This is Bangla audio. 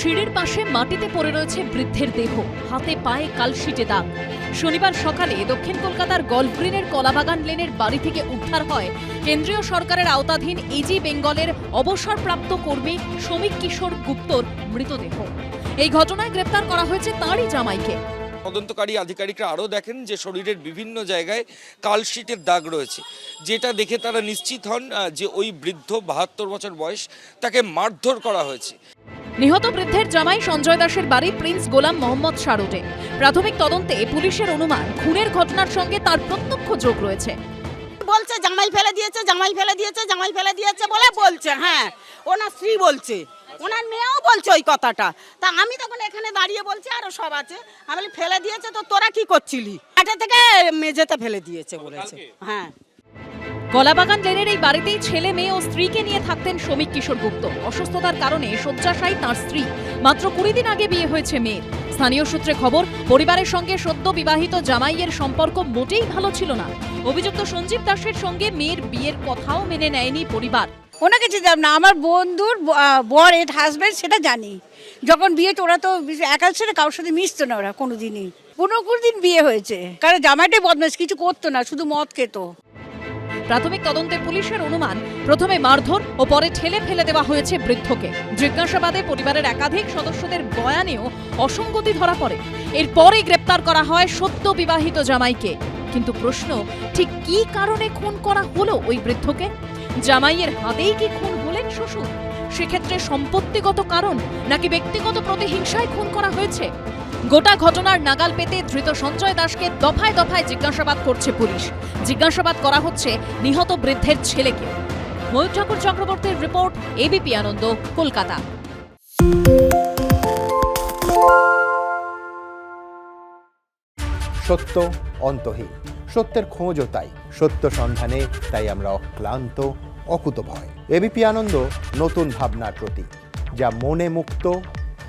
সিঁড়ির পাশে মাটিতে পড়ে রয়েছে বৃদ্ধের দেহ। হাতে পায়ে কালশিটে দাগ। শনিবার সকালে দক্ষিণ কলকাতার গল্ফগ্রিনের কলাবাগান লেনের বাড়ি থেকে উদ্ধার হয় কেন্দ্রীয় সরকারের আওতাধীন এজি বেঙ্গলের অবসরপ্রাপ্ত কর্মী শ্রমিক কিশোর গুপ্তর মৃতদেহ। এই ঘটনায় গ্রেপ্তার করা হয়েছে তাঁরই জামাইকে। তদন্তকারী আধিকারিকরা আরও দেখেন যে শরীরের বিভিন্ন জায়গায় কালশিটের দাগ রয়েছে। যেটা দেখে তারা নিশ্চিত হন যে ওই বৃদ্ধ বাহাত্তর বছর বয়স, তাকে মারধর করা হয়েছে। নিহত বৃদ্ধের জামাই সঞ্জয় দাসের বাড়ি প্রিন্স গোলাম মোহাম্মদ শারুটে। প্রাথমিক তদন্তে পুলিশের অনুমান খুনের ঘটনার সঙ্গে তার প্রত্যক্ষ যোগ রয়েছে। বলছে জামাই ফেলে দিয়েছে জামাই ফেলে দিয়েছে জামাই ফেলে দিয়েছে বলে বলছে হ্যাঁ ওনার স্ত্রী বলছে ওনার মেয়েও বলছে ওই কথাটা। তা আমি তখন এখানে দাঁড়িয়ে বলছি আরও সব আছে। আমি বলি ফেলে দিয়েছে তো তোরা কি করছিলি? এটা থেকে মেঝেতে ফেলে দিয়েছে বলেছে। হ্যাঁ। কলাবাগান লেনের এই বাড়িতেই ছেলে মেয়ে ও স্ত্রীকে নিয়ে থাকতেন শ্রমিক কিশোর গুপ্ত। অসুস্থতার কারণে শয্যাশায়ী তার স্ত্রী। মাত্র কুড়ি দিন আগে বিয়ে হয়েছে মেয়ের। স্থানীয় সূত্রে খবর, পরিবারের সঙ্গে সদ্য বিবাহিত জামাইয়ের সম্পর্ক মোটেই ভালো ছিল না। অভিযুক্ত সঞ্জীব দাসের সঙ্গে মেয়ের বিয়ের কথাও মেনে নেয়নি পরিবার। ওনাকে চিনতাম না। আমার বন্ধুর বর, এর হাজব্যান্ড সেটা জানি। যখন বিয়ে ওরা তো একার সাথে কারোর সাথে মিশতো না ওরা কোনোদিনই। পনেরো কুড়ি দিন বিয়ে হয়েছে। কারণ জামাইটাই বদমাস কিছু করতো না, শুধু মদ খেত। প্রাথমিক তদন্তে পুলিশের অনুমান, প্রথমে মারধর ও পরে ঠেলে ফেলে দেওয়া হয়েছে বৃদ্ধকে। জিজ্ঞাসাবাদে পরিবারের একাধিক সদস্যদের বয়ানেও অসঙ্গতি ধরা পড়ে। এরপরই গ্রেপ্তার করা হয় সদ্য বিবাহিত জামাইকে। কিন্তু প্রশ্ন, ঠিক কী কারণে খুন করা হলো ওই বৃদ্ধকে? জামাইয়ের হাতেই কি খুন হলেন শ্বশুর? সেক্ষেত্রে সম্পত্তিগত কারণ নাকি ব্যক্তিগত প্রতিহিংসায় খুন করা হয়েছে? গোটা ঘটনার নাগাল পেতে ধৃত সঞ্জয় দাসকে দফায় দফায় জিজ্ঞাসাবাদ করছে পুলিশ। জিজ্ঞাসাবাদ করা হচ্ছে নিহত বৃদ্ধের ছেলেকে। ময়ূর ঠাকুর চক্রবর্তীর রিপোর্ট এবিপি আনন্দ, কলকাতা। সত্য অন্তহীন। সত্যের খোঁজও তাই। সত্য সন্ধানে তাই আমরা অক্লান্ত, অকুতভয়। এবিপি আনন্দ, নতুন ভাবনার প্রতীক, যা মনে মুক্ত